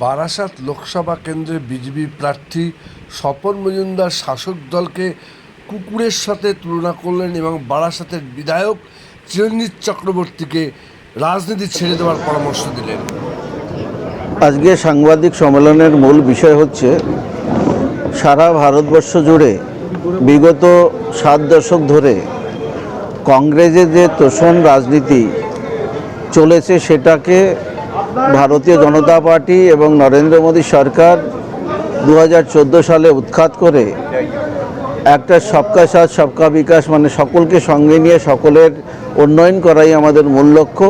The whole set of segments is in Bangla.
বারাসাত লোকসভা কেন্দ্রে বিজেপি প্রার্থী স্বপন মজুমদার শাসক দলকে কুকুরের সাথে তুলনা করলেন এবং বারাসাতের বিধায়ক চিরঞ্জিত চক্রবর্তীকে রাজনীতি ছেড়ে দেওয়ার পরামর্শ দিলেন। আজকে সাংবাদিক সম্মেলনের মূল বিষয় হচ্ছে, সারা ভারতবর্ষ জুড়ে বিগত সাত দশক ধরে কংগ্রেসের যে তোষণ রাজনীতি চলেছে সেটাকে ভারতীয় জনতা পার্টি এবং নরেন্দ্র মোদী সরকার দু হাজার চোদ্দ সালে উৎখাত করে একটা সবকা সাথ, সবকা বিকাশ মানে সকলকে সঙ্গে নিয়ে সকলের উন্নয়ন করাই আমাদের মূল লক্ষ্য।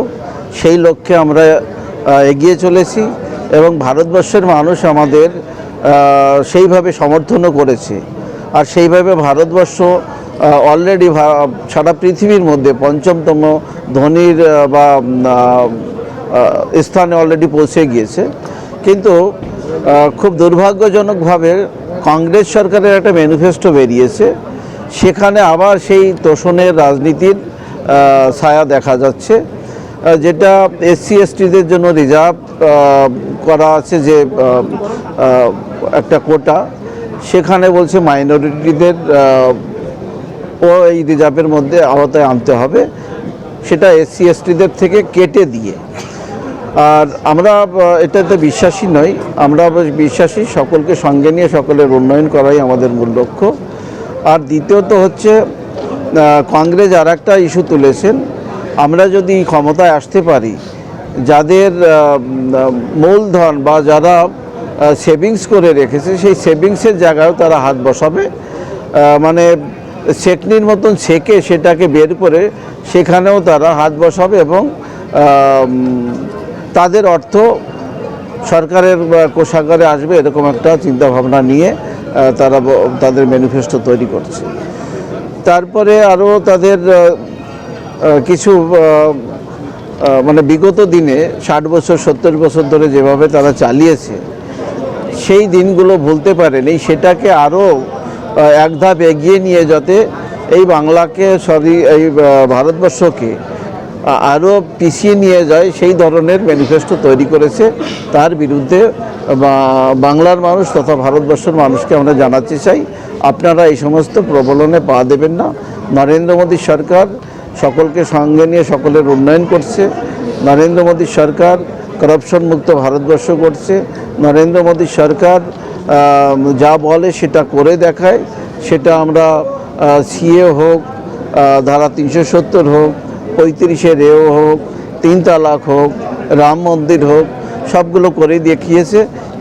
সেই লক্ষ্যে আমরা এগিয়ে চলেছি এবং ভারতবর্ষের মানুষ আমাদের সেইভাবে সমর্থনও করেছে। আর সেইভাবে ভারতবর্ষ অলরেডি সারা পৃথিবীর মধ্যে পঞ্চমতম ধনীর বা স্থানে অলরেডি পৌঁছে গিয়েছে। কিন্তু খুব দুর্ভাগ্যজনকভাবে কংগ্রেস সরকারের একটা ম্যানিফেস্টো বেরিয়েছে। সেখানে আবার সেই তোষণের রাজনীতির ছায়া দেখা যাচ্ছে। যেটা এসসি এসটিদের জন্য রিজার্ভ করা আছে যে একটা কোটা। সেখানে বলছে মাইনরিটিদের ও এই রিজার্ভের মধ্যে আওতায় আনতে হবে। সেটা এসসি এসটিদের থেকে কেটে দিয়ে। আর আমরা এটাতে বিশ্বাসী নই। আমরা বিশ্বাসী, সকলকে সঙ্গে নিয়ে সকলের উন্নয়ন করাই আমাদের মূল লক্ষ্য। আর দ্বিতীয়ত হচ্ছে কংগ্রেস আর একটা ইস্যু তুলেছেন। আমরা যদি ক্ষমতায় আসতে পারি, যাদের মূলধন বা যারা সেভিংস করে রেখেছে, সেই সেভিংসের জায়গায়ও তারা হাত বসাবে। মানে সেকনির মতন ছেকে সেটাকে বের করে সেখানেও তারা হাত বসাবে এবং তাদের অর্থ সরকারের কোষাগারে আসবে এরকম একটা চিন্তাভাবনা নিয়ে তারা তাদের ম্যানিফেস্টো তৈরি করছে। তারপরে আরও তাদের কিছু মানে বিগত দিনে ষাট বছর, সত্তর বছর ধরে যেভাবে তারা চালিয়েছে, সেই দিনগুলো ভুলতে পারেনি। সেটাকে আরও এক ধাপ এগিয়ে নিয়ে যাতে এই বাংলাকে সরি, এই ভারতবর্ষকে আরও পিছিয়ে নিয়ে যায় সেই ধরনের ম্যানিফেস্টো তৈরি করেছে। তার বিরুদ্ধে বাংলার মানুষ তথা ভারতবর্ষের মানুষকে আমরা জানাতে চাই, আপনারা এই সমস্ত প্রবলনে পা দেবেন না। নরেন্দ্র মোদী সরকার সকলকে সঙ্গে নিয়ে সকলের উন্নয়ন করছে। নরেন্দ্র মোদী সরকার করাপশন মুক্ত ভারতবর্ষ করছে। নরেন্দ্র মোদী সরকার যা বলে সেটা করে দেখায়। সেটা আমরা সিএ হোক ধারা তিনশো সত্তর হোক পঁয়ত্রিশে রেও হোক, তিন তালাক হোক, রাম মন্দির হোক, সবগুলো করে দেখিয়েছে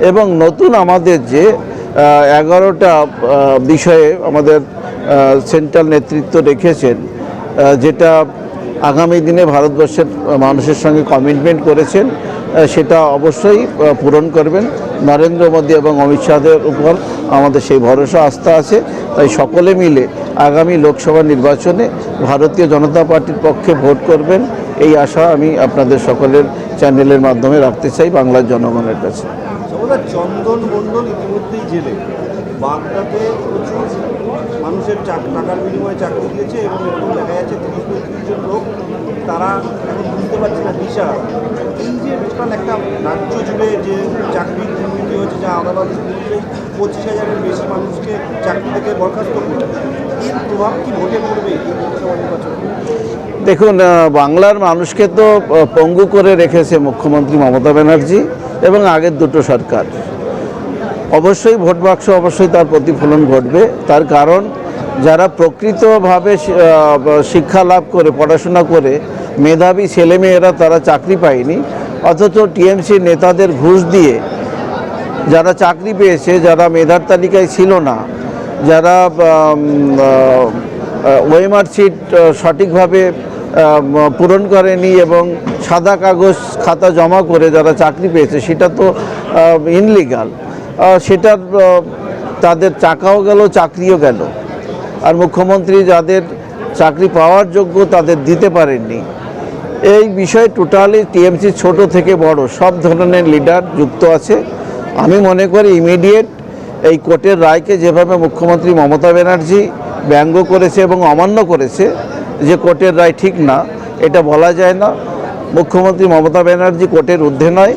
এবং নতুন আমাদের যে এগারোটা বিষয়ে আমাদের সেন্ট্রাল নেতৃত্ব রেখেছেন যেটা আগামী দিনে ভারতবর্ষের মানুষের সঙ্গে কমিটমেন্ট করেছেন সেটা অবশ্যই পূরণ করবেন। নরেন্দ্র মোদী এবং অমিত শাহের উপর আমাদের সেই ভরসা, আস্থা আছে। তাই সকলে মিলে আগামী লোকসভা নির্বাচনে ভারতীয় জনতা পার্টির পক্ষে ভোট করবেন। এই আশা আমি আপনাদের সকলের চ্যানেলের মাধ্যমে রাখতে চাই, বাংলার জনগণের কাছে। চন্দন মণ্ডল ইতিমধ্যেই জেলে। বাগদাতে প্রচুর মানুষের টাকার বিনিময়ে চাকরি দিয়েছে এবং এরকম দেখা যাচ্ছে তিরিশ পঁয়ত্রিশ জন লোক তারা এখন বুঝতে পারছে না দিশা। এই যে টোটাল একটা রাজ্য জুড়ে যে চাকরির দুর্নীতি হয়েছে যা আদালত পঁচিশ হাজারের বেশি মানুষকে চাকরি থেকে বরখাস্ত করবে। এর প্রভাব কি ভোটে পড়বে লোকসভা নির্বাচনে? দেখুন বাংলার মানুষকে তো পঙ্গু করে রেখেছে মুখ্যমন্ত্রী মমতা ব্যানার্জি এবং আগের দুটো সরকার। অবশ্যই ভোট বাক্স, অবশ্যই তার প্রতিফলন ঘটবে। তার কারণ যারা প্রকৃতভাবে শিক্ষা লাভ করে, পড়াশোনা করে, মেধাবী ছেলেমেয়েরা তারা চাকরি পায়নি। অথচ টিএমসি নেতাদের ঘুষ দিয়ে যারা চাকরি পেয়েছে, যারা মেধার তালিকায় ছিল না, যারা ওয়েমার সিট সঠিকভাবে পূরণ করেনি এবং সাদা কাগজ খাতা জমা করে যারা চাকরি পেয়েছে, সেটা তো ইনলিগাল সেটার তাদের টাকাও গেল, চাকরিও গেল। আর মুখ্যমন্ত্রী যাদের চাকরি পাওয়ার যোগ্য তাদের দিতে পারেননি। এই বিষয়ে টোটালি টিএমসি ছোট থেকে বড়, সব ধরনের লিডার যুক্ত আছে। আমি মনে করি ইমিডিয়েট এই কোর্টের রায়কে যেভাবে মুখ্যমন্ত্রী মমতা ব্যানার্জি ব্যঙ্গ করেছে এবং অমান্য করেছে, যে কোর্টের রায় ঠিক না, এটা বলা যায় না। মুখ্যমন্ত্রী মমতা ব্যানার্জি কোর্টের ঊর্ধ্বে নয়।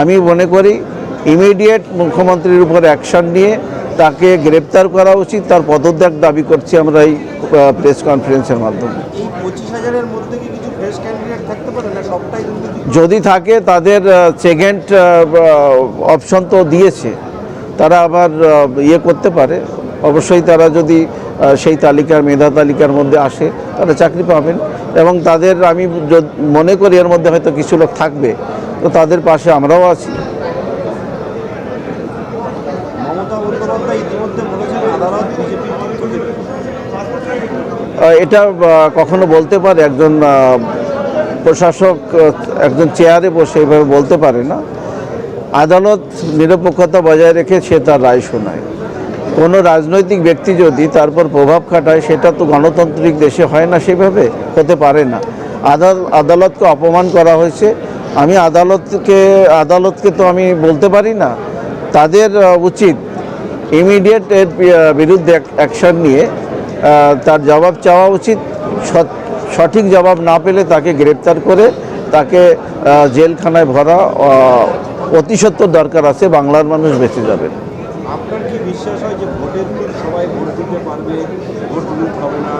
আমি মনে করি ইমিডিয়েট মুখ্যমন্ত্রীর উপর অ্যাকশন নিয়ে তাকে গ্রেপ্তার করা উচিত তার পদত্যাগ দাবি করছি আমরা এই প্রেস কনফারেন্সের মাধ্যমে। যদি থাকে তাদের সেকেন্ড অপশন তো দিয়েছে। তারা আবার ইয়ে করতে পারে। অবশ্যই তারা যদি সেই তালিকার মেধা তালিকার মধ্যে আসে তারা চাকরি পাবেন। এবং তাদের আমি মনে করি এর মধ্যে হয়তো কিছু লোক থাকবে। তো তাদের পাশে আমরাও আছি মমতা বন্দ্যোপাধ্যায় ইতিমধ্যে বলেছেন আদালত বিজেপির পক্ষ থেকে আহ, এটা কখনো বলতে পারে একজন প্রশাসক একজন চেয়ারে বসে এভাবে বলতে পারে না। আদালত নিরপেক্ষতা বজায় রেখে সে তার রায় শোনায়। কোনো রাজনৈতিক ব্যক্তি যদি তারপর প্রভাব খাটায়, সেটা তো গণতান্ত্রিক দেশে হয় না, সেভাবে হতে পারে না। আদাল, আদালতকে অপমান করা হয়েছে। আমি আদালতকে আদালতকে তো আমি বলতে পারি না। তাদের উচিত ইমিডিয়েট এর বিরুদ্ধে অ্যাকশন নিয়ে তার জবাব চাওয়া উচিত। সৎ- সঠিক জবাব না পেলে তাকে গ্রেপ্তার করে তাকে জেলখানায় ভরা আহ, অতি সত্বর দরকার আছে বাংলার মানুষ বেঁচে যাবে। আপনার কি বিশ্বাস হয় যে ভোটের দিন সবাই ভোট দিতে পারবে? ভোট লুট হবে না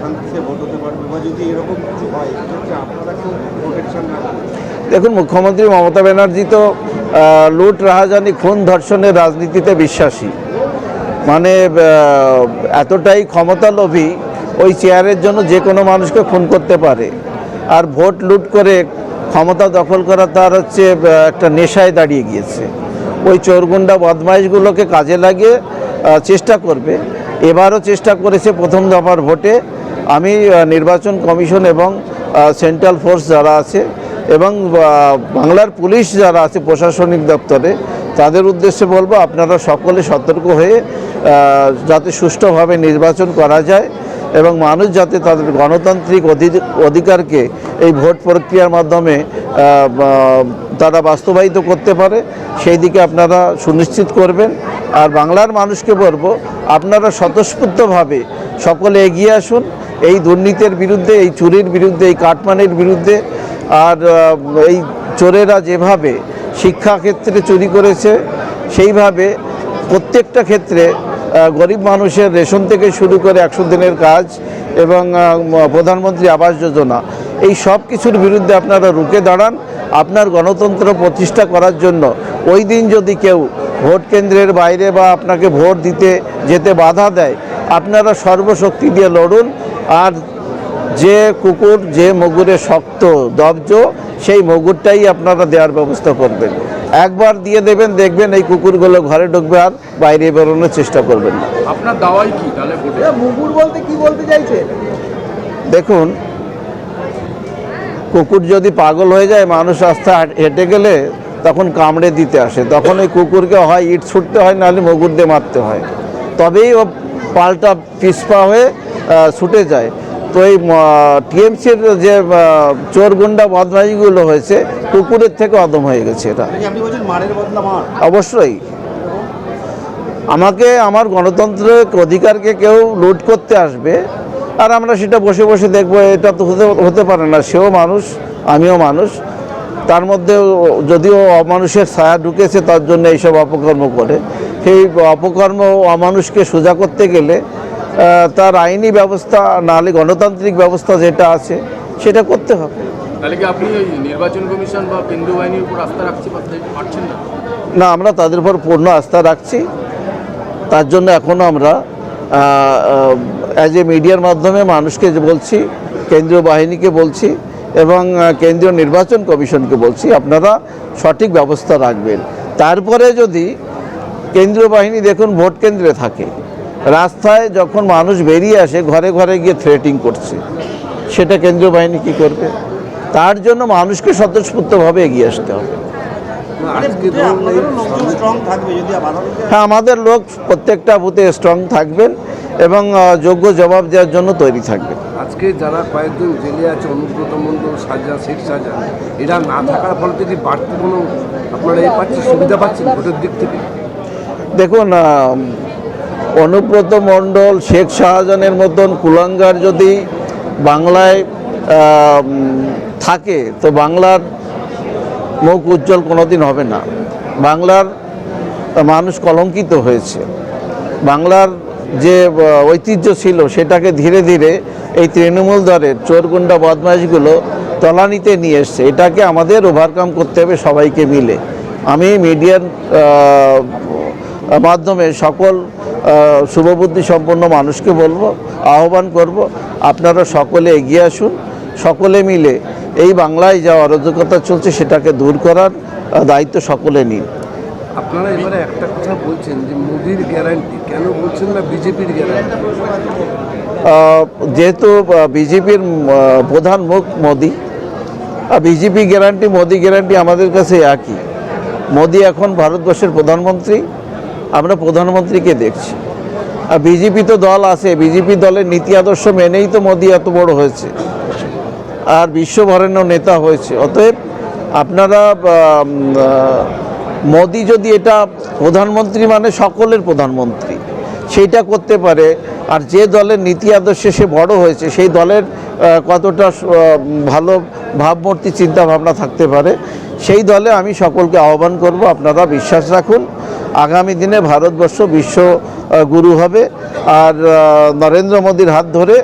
শান্তিতে ভোট হতে পারবে? বা যদি এরকম কিছু হয় আপনারা কেউ প্রোটেকশন দেখুন মুখ্যমন্ত্রী মমতা ব্যানার্জি তো লুট রাহাজানি খুন ধর্ষণের রাজনীতিতে বিশ্বাসী। মানে এতটাই ক্ষমতালোভী ওই চেয়ারের জন্য যে কোনো মানুষকে খুন করতে পারে। আর ভোট লুট করে ক্ষমতা দখল করা তার হচ্ছে একটা নেশায় দাঁড়িয়ে গিয়েছে। ওই চোরগুন্ডা বদমাইশগুলোকে কাজে লাগিয়ে চেষ্টা করবে। এবারও চেষ্টা করেছে প্রথম দফার ভোটে। আমি নির্বাচন কমিশন এবং সেন্ট্রাল ফোর্স যারা আছে এবং বাংলার পুলিশ যারা আছে প্রশাসনিক দপ্তরে তাদের উদ্দেশ্যে বলব, আপনারা সকলে সতর্ক হয়ে যাতে সুষ্ঠুভাবে নির্বাচন করা যায় এবং মানুষ যাতে তাদের গণতান্ত্রিক অধি- অধিকারকে এই ভোট প্রক্রিয়ার মাধ্যমে তারা বাস্তবায়িত করতে পারে, সেই দিকে আপনারা সুনিশ্চিত করবেন। আর বাংলার মানুষকে বলব, আপনারা স্বতঃস্ফূর্তভাবে সকলে এগিয়ে আসুন। এই দুর্নীতির বিরুদ্ধে, এই চুরির বিরুদ্ধে, এই কাটমানির বিরুদ্ধে, আর এই চোরেরা যেভাবে শিক্ষাক্ষেত্রে চুরি করেছে, সেইভাবে প্রত্যেকটা ক্ষেত্রে গরিব মানুষের রেশন থেকে শুরু করে একশো দিনের কাজ এবং প্রধানমন্ত্রী আবাস যোজনা, এই সব কিছুর বিরুদ্ধে আপনারা রুখে দাঁড়ান। আপনার গণতন্ত্র প্রতিষ্ঠা করার জন্য ওই দিন যদি কেউ ভোট কেন্দ্রের বাইরে বা আপনাকে ভোট দিতে যেতে বাধা দেয়, আপনারা সর্বশক্তি দিয়ে লড়ুন। আর যে কুকুর যে মগুরে শক্ত দবজ সেই মগুরটাই আপনারা দেওয়ার ব্যবস্থা করবেন। একবার দিয়ে দেবেন দেখবেন এই কুকুরগুলো ঘরে ঢুকবে আর বাইরে বেরোনোর চেষ্টা করবেন না। আপনার দাওয়াই কি তাহলে মুগুর বলতে কি বলতে চাইছে? দেখুন কুকুর যদি পাগল হয়ে যায় মানুষ রাস্তা হেঁটে গেলে তখন কামড়ে দিতে আসে। তখন ওই কুকুরকে হয় ইট ছুটতে হয় নাহলে মগুর দিয়ে মারতে হয়। তবেই ও পাল্টা পিসপা হয়ে ছুটে যায়। তো এই টিএমসির যে চোর গুন্ডা বদমাইশগুলো হয়েছে কুকুরের থেকে অদম হয়ে গেছে এটা। অবশ্যই। আমাকে আমার গণতন্ত্রের অধিকারকে কেউ লুট করতে আসবে আর আমরা সেটা বসে বসে দেখব এটা তো হতে হতে পারে না। সেও মানুষ আমিও মানুষ। তার মধ্যে যদিও অমানুষের ছায়া ঢুকেছে তার জন্য এইসব অপকর্ম করে। সেই অপকর্ম অমানুষকে সোজা করতে গেলে তার আইনি ব্যবস্থা নাহলে গণতান্ত্রিক ব্যবস্থা যেটা আছে সেটা করতে হবে। না? আমরা তাদের উপর পূর্ণ আস্থা রাখছি। তার জন্য এখনও আমরা অ্যাজ এ মিডিয়ার মাধ্যমে মানুষকে বলছি কেন্দ্রীয় বাহিনীকে বলছি এবং কেন্দ্রীয় নির্বাচন কমিশনকে বলছি আপনারা সঠিক ব্যবস্থা রাখবেন। তারপরে যদি কেন্দ্রীয় বাহিনী দেখুন ভোট কেন্দ্রে থাকে রাস্তায় যখন মানুষ বেরিয়ে আসে ঘরে ঘরে গিয়ে থ্রেটিং করছে। সেটা কেন্দ্রীয় বাহিনী কি করবে? তার জন্য মানুষকে স্বতঃস্ফূর্তভাবে এগিয়ে আসতে হবে। হ্যাঁ আমাদের লোক প্রত্যেকটা বুথে স্ট্রং থাকবেন এবং যোগ্য জবাব দেওয়ার জন্য তৈরি থাকবেন। আজকে যারা কয়েকজন জেলে আছে অনুব্রত মণ্ডল সাজা শেখ সাজা এরা না থাকার ফলে যদি বাড়তি কোনো আপনারা এ পাচ্ছেন সুবিধা পাচ্ছেন ভোটের দিক থেকে? দেখুন অনুব্রত মণ্ডল, শেখ শাহজাহানের মতন কুলাঙ্গার যদি বাংলায় থাকে, তো বাংলার মুখ উজ্জ্বল কোনোদিন হবে না। বাংলার মানুষ কলঙ্কিত হয়েছে। বাংলার যে ঐতিহ্য ছিল, সেটাকে ধীরে ধীরে এই তৃণমূল দলের চোরগুন্ডা বদমাইশগুলো তলানিতে নিয়ে এসছে। এটাকে আমাদের ওভারকাম করতে হবে সবাইকে মিলে। আমি মিডিয়ার মাধ্যমে সকল শুভবুদ্ধি সম্পন্ন মানুষকে বলব আহ্বান করব আপনারা সকলে এগিয়ে আসুন সকলে মিলে এই বাংলায় যা অরাজকতা চলছে সেটাকে দূর করার দায়িত্ব সকলে নিন। আপনারা এবারে একটা কথা বলছেন যে মোদির গ্যারান্টি কেন বলছেন না বিজেপির গ্যারান্টি যেহেতু বিজেপির প্রধান মুখ Modi BJP guarantee Modi guarantee আমাদের কাছে একই। মোদি এখন ভারতবর্ষের প্রধানমন্ত্রী। আমরা প্রধানমন্ত্রীকে দেখছি। আর বিজেপি তো দল আছে, বিজেপি দলের নীতি আদর্শ মেনেই তো মোদি এত বড় হয়েছে। আর বিশ্বভরেণ্য নেতা হয়েছে। অতএব আপনারা মোদি যদি এটা প্রধানমন্ত্রী মানে সকলের প্রধানমন্ত্রী, সেইটা করতে পারে। আর যে দলের নীতি আদর্শে সে বড় হয়েছে, সেই দলের কতটা ভালো ভাবমূর্তি চিন্তা ভাবনা থাকতে পারে, সেই দলে আমি সকলকে আহ্বান করব। আপনারা বিশ্বাস রাখুন। আগামী দিনে ভারতবর্ষ বিশ্ব গুরু হবে আর নরেন্দ্র মোদীর হাত ধরে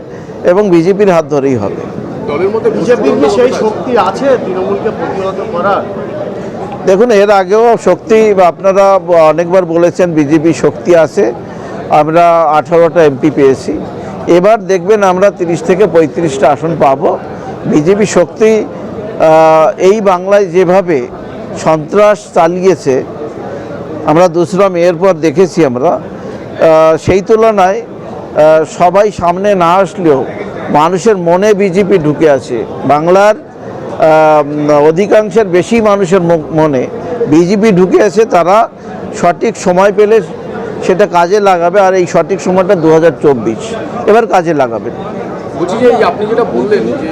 এবং বিজেপির হাত ধরেই হবে। দলের মধ্যে বিজেপির কি সেই শক্তি আছে তৃণমূলকে প্রতিহত করার? দেখুন এর আগেও শক্তি আপনারা অনেকবার বলেছেন বিজেপি শক্তি আছে। আমরা আঠারোটা এমপি পেয়েছি। এবার দেখবেন আমরা তিরিশ থেকে পঁয়ত্রিশটা আসন পাব। বিজেপি শক্তি এই বাংলায় যেভাবে সন্ত্রাস চালিয়েছে আমরা দুসরা মেয়ের পর দেখেছি আমরা সেই তুলনায় সবাই সামনে না আসলেও মানুষের মনে বিজেপি ঢুকে আছে। বাংলার অধিকাংশের বেশি মানুষের মনে বিজেপি ঢুকে আছে, তারা সঠিক সময় পেলে সেটা কাজে লাগাবে আর এই সঠিক সময়টা দু হাজার চব্বিশ। এবার কাজে লাগাবে। বলছি যে আপনি যেটা বললেন যে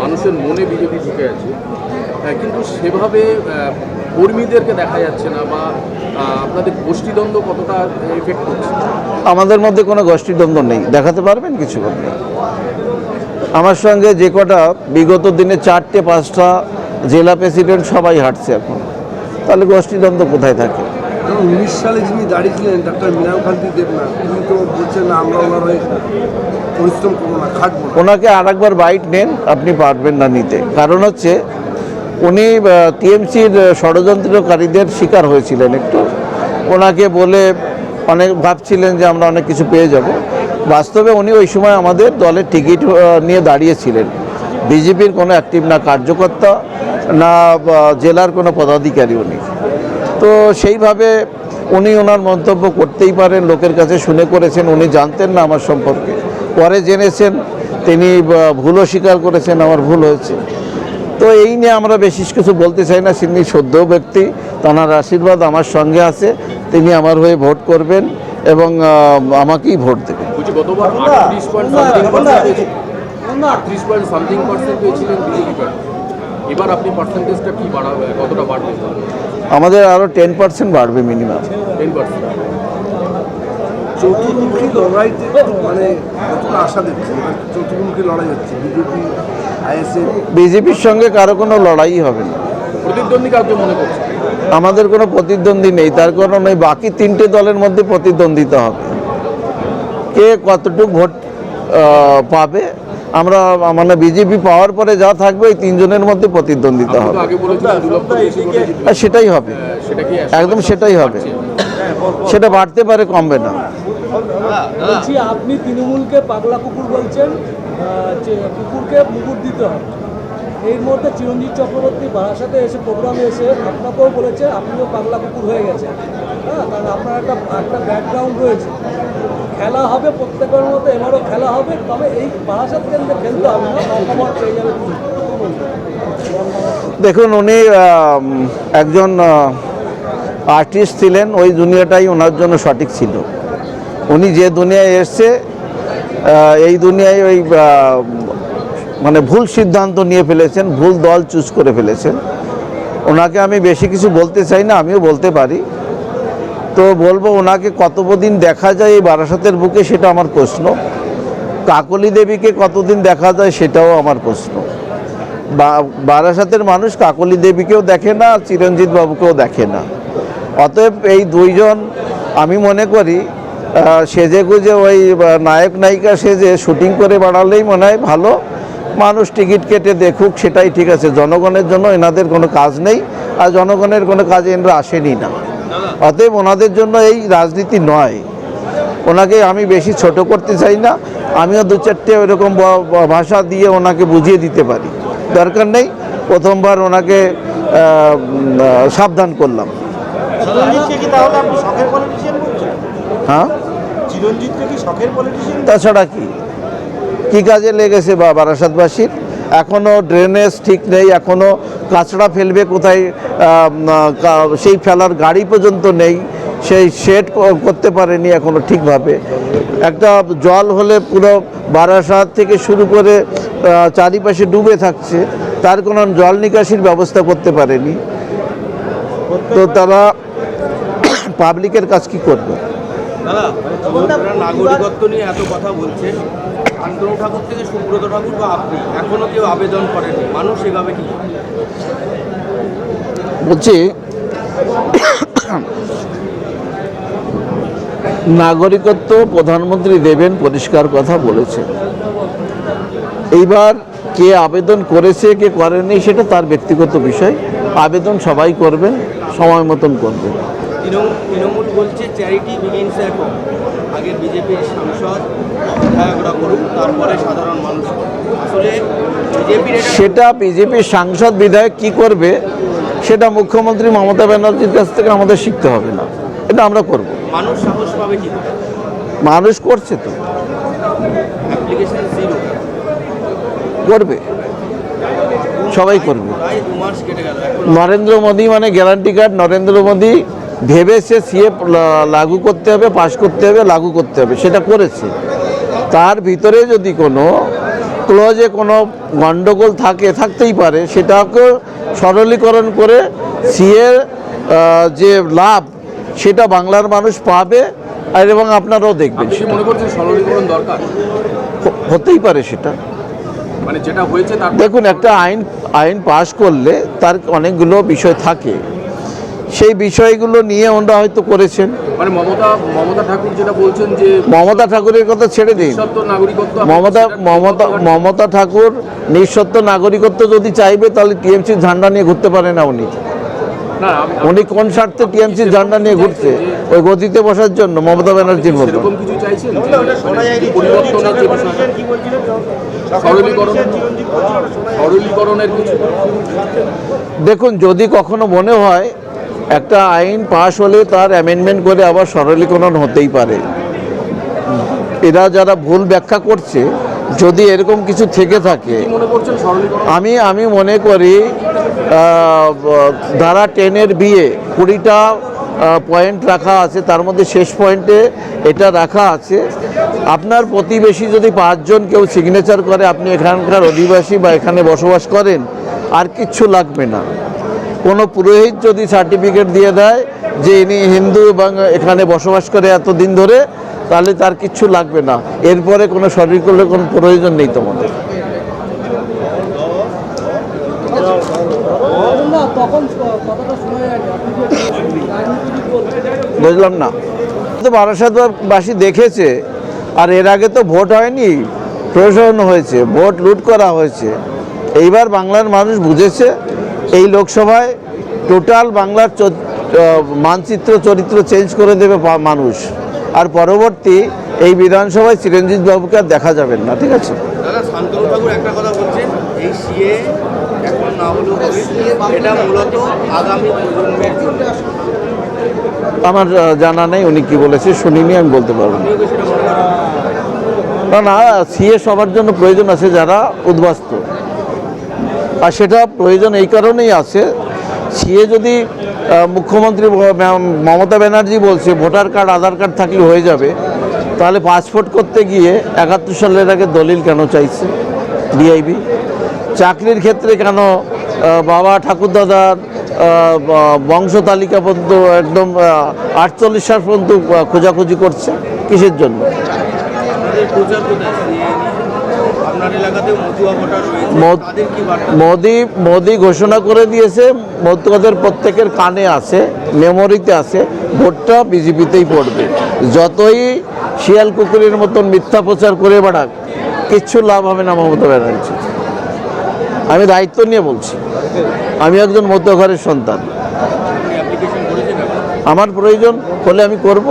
মানুষের মনে বিজেপি ঢুকে আছে কিন্তু সেভাবে কর্মীদেরকে দেখা যাচ্ছে না বা আপনাদের গোষ্ঠীদ্বন্দ্ব কতটা এফেক্ট করছে? আমাদের মধ্যে কোনো গোষ্ঠীদ্বন্দ্ব নেই। দেখাতে পারবেন কিছু আপনি আমার সঙ্গে যে কটা বিগত দিনে চারটে পাঁচটা জেলা প্রেসিডেন্ট সবাই হাঁটছে এখন। তাহলে গোষ্ঠীদ্বন্দ্ব কোথায় থাকে? উনিশ সালে যিনি দাঁড়িয়েছিলেন ডাক্তার মীনাকান্তি দেবনাথ তিনি তো বলছেন না আমরা ওনার হয়ে পরিশ্রম করব না খাটবো ওনাকে আর একবার বাইট নেন আপনি পারবেন না নিতে। কারণ হচ্ছে উনি টিএমসির ষড়যন্ত্রকারীদের শিকার হয়েছিলেন একটু। ওনাকে বলে অনেক, ভাবছিলেন যে আমরা অনেক কিছু পেয়ে যাব। বাস্তবে উনি ওই সময় আমাদের দলের টিকিট নিয়ে দাঁড়িয়েছিলেন। বিজেপির কোনো অ্যাক্টিভ না কার্যকর্তা, না জেলার কোনো পদাধিকারী উনি। তো সেইভাবে উনি ওনার মন্তব্য করতেই পারেন, লোকের কাছে শুনে করেছেন, উনি জানতেন না আমার সম্পর্কে। পরে জেনেছেন, তিনি ভুলও স্বীকার করেছেন, আমার ভুল হয়েছে। তো এই নিয়ে আমরা বেশি কিছু বলতে চাই না। তিনি সদ্য ব্যক্তি তাঁর আশীর্বাদ আমার সঙ্গে আছে। তিনি আমার হয়ে ভোট করবেন এবং আমাকেই ভোট দেবেন। এবার আপনি পার্সেন্টেজটা কি বাড়াবে? কতটা বাড়বে? আমাদের আরও টেন পার্সেন্ট বাড়বে মিনিমাম টেন পার্সেন্ট চতুর্মুখী লড়াইতে একটু মানে কতটা আশা দেখছি এবার চতুর্মুখী লড়াই হচ্ছে বিজেপি আইএসএফ। বিজেপির সঙ্গে কারও কোনো লড়াই হবে না। প্রতিদ্বন্দ্বী কাউকে মনে করছে আমাদের কোনো প্রতিদ্বন্দ্বী নেই তার কারণ ওই বাকি তিনটে দলের মধ্যে প্রতিদ্বন্দ্বিতা হবে। কে কতটুকু ভোট পাবে আমরা মানে বিজেপি পাওয়ার পরে যা থাকবে ওই তিনজনের মধ্যে প্রতিদ্বন্দ্বিতা হবে। সেটাই হবে। কি একদম সেটাই হবে। সেটা বাড়তে পারে কমবে না। বলছি, আপনি তৃণমূলকে পাগলা কুকুর বলছেন কুকুরকে মুকুর দিতে হবে। এর মধ্যে চিরঞ্জিত চক্রবর্তী বারাসাতে এসে প্রোগ্রামে এসে আপনাকেও বলেছে, আপনিও পাগলা কুকুর হয়ে গেছেন। হ্যাঁ কারণ আপনার একটা একটা ব্যাকগ্রাউন্ড রয়েছে। খেলা হবে প্রত্যেকের মতো এবারও খেলা হবে, তবে এই বারাসাত কেন্দ্রে খেলতে হবে না অকমর পেয়ে যাবে দেখুন, উনি একজন আর্টিস্ট ছিলেন, ওই দুনিয়াটাই ওনার জন্য সঠিক ছিল। উনি যে দুনিয়ায় এসছে এই দুনিয়ায় ওই মানে ভুল সিদ্ধান্ত নিয়ে ফেলেছেন, ভুল দল চুজ করে ফেলেছেন। ওনাকে আমি বেশি কিছু বলতে চাই না, আমিও বলতে পারি। তো বলব, ওনাকে কতদিন দেখা যায় এই বারাসাতের বুকে সেটা আমার প্রশ্ন। কাকলি দেবীকে কতদিন দেখা যায় সেটাও আমার প্রশ্ন। বারাসাতের মানুষ কাকলি দেবীকেও দেখে না চিরঞ্জিত বাবুকেও দেখে না। অতএব এই দুইজন, আমি মনে করি সেজে গুজে ওই নায়ক, নায়িকা সেজে শুটিং করে বাড়ালেই মনে হয় ভালো। মানুষ টিকিট কেটে দেখুক, সেটাই ঠিক আছে। জনগণের জন্য এনাদের কোনো কাজ নেই, আর জনগণের কোনো কাজে এনারা আসেনি না। অতএব ওনাদের জন্য এই রাজনীতি নয়। ওনাকে আমি বেশি ছোট করতে চাই না। আমিও দু চারটে ওইরকম ভাষা দিয়ে ওনাকে বুঝিয়ে দিতে পারি। দরকার নেই, প্রথমবার ওনাকে সাবধান করলাম। হ্যাঁ? তাছাড়া কি? কি কাজে লেগেছে বা বারাসাতবাসীর? এখনও ড্রেনেজ ঠিক নেই এখনও কাঁচড়া ফেলবে কোথায় সেই ফেলার গাড়ি পর্যন্ত নেই সেই শেড করতে পারেনি এখনও ঠিকভাবে। একটা জল হলে পুরো বারাসাত থেকে শুরু করে চারিপাশে ডুবে থাকছে তার কোনো জল নিকাশির ব্যবস্থা করতে পারেনি। তো তারা পাবলিকের কাজ কি করবে? আপনারা নাগরিকত্ব নিয়ে এত কথা বলছেন। শান্তনু ঠাকুর থেকে সুব্রত ঠাকুর বা আপনি? এখনও কেউ আবেদন করেনি মানুষ এভাবে কি বলছি, নাগরিকত্ব প্রধানমন্ত্রী দেবেন পরিষ্কার কথা বলেছে। এইবার কে আবেদন করেছে, কে করেনি, সেটা তার ব্যক্তিগত বিষয়। আবেদন সবাই করবেন, সময় মতন করবেন। তৃণমূল বলছে চ্যারিটি বিগিনস হোম আগে বিজেপির সাংসদ বিধায়করা করুক তারপরে সাধারণ মানুষ আসলে বিজেপির সেটা বিজেপির সাংসদ বিধায়ক কি করবে সেটা মুখ্যমন্ত্রী মমতা ব্যানার্জির কাছ থেকে আমাদের শিখতে হবে না। এটা আমরা করব। মানুষ সাহস পাবে কি মানুষ করছে তো। করবে। সবাই করবে। এখন নরেন্দ্র মোদী মানে গ্যারান্টি কার্ড নরেন্দ্র মোদী ভেবেছে সিএ লাগু করতে হবে পাশ করতে হবে লাগু করতে হবে সেটা করেছে। তার ভিতরে যদি কোনো ক্লজে কোনো গণ্ডগোল থাকে থাকতেই পারে সেটাকে সরলীকরণ করে সিএর যে লাভ সেটা বাংলার মানুষ পাবে আর এবং আপনারাও দেখবেন সরলীকরণ দরকার? হতেই পারে সেটা। মানে যেটা হয়েছে দেখুন একটা আইন আইন পাশ করলে তার অনেকগুলো বিষয় থাকে। সেই বিষয়গুলো নিয়ে ওনারা হয়তো করেছেন। মানে মমতা মমতা ঠাকুর যেটা বলছেন যে মমতা ঠাকুরের কথা ছেড়ে দিন। মমতা মমতা মমতা ঠাকুর নিঃসত্ব নাগরিকত্ব যদি চাইবে তাহলে টিএমসির ঝান্ডা নিয়ে ঘুরতে পারে না উনি। উনি কোন স্বার্থে টিএমসির ঝান্ডা নিয়ে ঘুরছে ওই গতিতে বসার জন্য মমতা ব্যানার্জির মতো। দেখুন যদি কখনো মনে হয় একটা আইন পাশ হলে তার অ্যামেন্ডমেন্ট করে আবার সরলীকরণ হতেই পারে। এরা যারা ভুল ব্যাখ্যা করছে যদি এরকম কিছু থেকে থাকে আমি আমি মনে করি ধারা টেনের বিয়ে কুড়িটা পয়েন্ট রাখা আছে তার মধ্যে শেষ পয়েন্টে এটা রাখা আছে। আপনার প্রতিবেশী যদি পাঁচজন কেউ সিগনেচার করে আপনি এখানকার অধিবাসী বা এখানে বসবাস করেন আর কিচ্ছু লাগবে না। কোনো পুরোহিত যদি সার্টিফিকেট দিয়ে দেয় যে ইনি হিন্দু এবং এখানে বসবাস করে এতদিন ধরে, তাহলে তার কিচ্ছু লাগবে না। এরপরে কোনো করলে কোনো প্রয়োজন নেই তোমাদের। বুঝলাম না। তো বারাসাতবাসী দেখেছে, আর এর আগে তো ভোট হয়নি, প্রশাসন হয়েছে, ভোট লুট করা হয়েছে। এইবার বাংলার মানুষ বুঝেছে এই লোকসভায় টোটাল বাংলার মানচিত্র চরিত্র চেঞ্জ করে দেবে মানুষ। আর পরবর্তী এই বিধানসভায় চিরঞ্জিত বাবুকে আর দেখা যাবেন না ঠিক আছে? দাদা শান্তনু ঠাকুর একটা কথা বলছেন এই সিএ এখন না হলেও এটা মূলত আগামী প্রজন্মের জন্য। আমার জানা নেই উনি কি বলেছে শুনিনি আমি বলতে পারব না না সিএ সবার জন্য প্রয়োজন আছে যারা উদ্বাস্ত। আর সেটা প্রয়োজন এই কারণেই আছে। সিএ যদি মুখ্যমন্ত্রী মমতা ব্যানার্জি বলছে, ভোটার কার্ড, আধার কার্ড থাকলে হয়ে যাবে, তাহলে পাসপোর্ট করতে গিয়ে একাত্তর সালের আগে দলিল কেন চাইছে ডিআইবি? চাকরির ক্ষেত্রে কেন বাবা ঠাকুরদাদার বংশ তালিকা পর্যন্ত একদম আটচল্লিশ সাল পর্যন্ত খোঁজাখুঁজি করছে? কিসের জন্য? মোদি মোদি ঘোষণা করে দিয়েছে মতুয়াদের প্রত্যেকের কানে আছে মেমোরিতে আছে ভোটটা বিজেপিতেই পড়বে। যতই শিয়াল কুকুরের মতন মিথ্যা প্রচার করে বেড়াক কিচ্ছু লাভ হবে না মমতা ব্যানার্জি। আমি দায়িত্ব নিয়ে বলছি। আমি একজন মতুয়া ঘরের সন্তান? আমার প্রয়োজন হলে আমি করব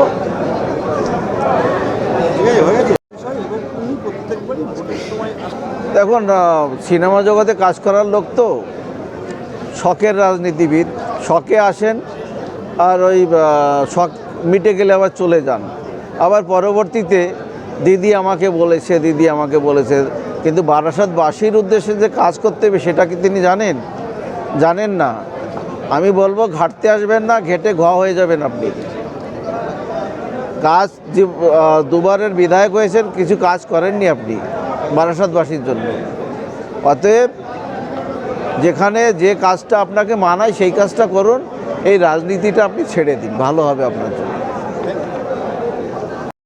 ঠিক আছে হয়ে গেছে বিষয় এবং উনি প্রত্যেকবারই ভোটের সময় আসতে দেখুন সিনেমা জগতে কাজ করার লোক তো শখের রাজনীতিবিদ। শখে আসেন আর ওই শখ মিটে গেলে আবার চলে যান। আবার পরবর্তীতে দিদি আমাকে বলেছে, দিদি আমাকে বলেছে, কিন্তু বারাসাতবাসীর উদ্দেশ্যে যে কাজ করতে হবে সেটা কি তিনি জানেন? জানেন না। আমি বলব, ঘাটতে আসবেন না, ঘেটে ঘ হয়ে যাবেন আপনি। কাজ দুবারের বিধায়ক হয়েছেন, কিছু কাজ করেননি আপনি। বারাসাতবাসীর জন্য। অতএব যেখানে যে কাজটা আপনাকে মানায় সেই কাজটা করুন, এই রাজনীতিটা আপনি ছেড়ে দিন, ভালো হবে আপনার জন্য।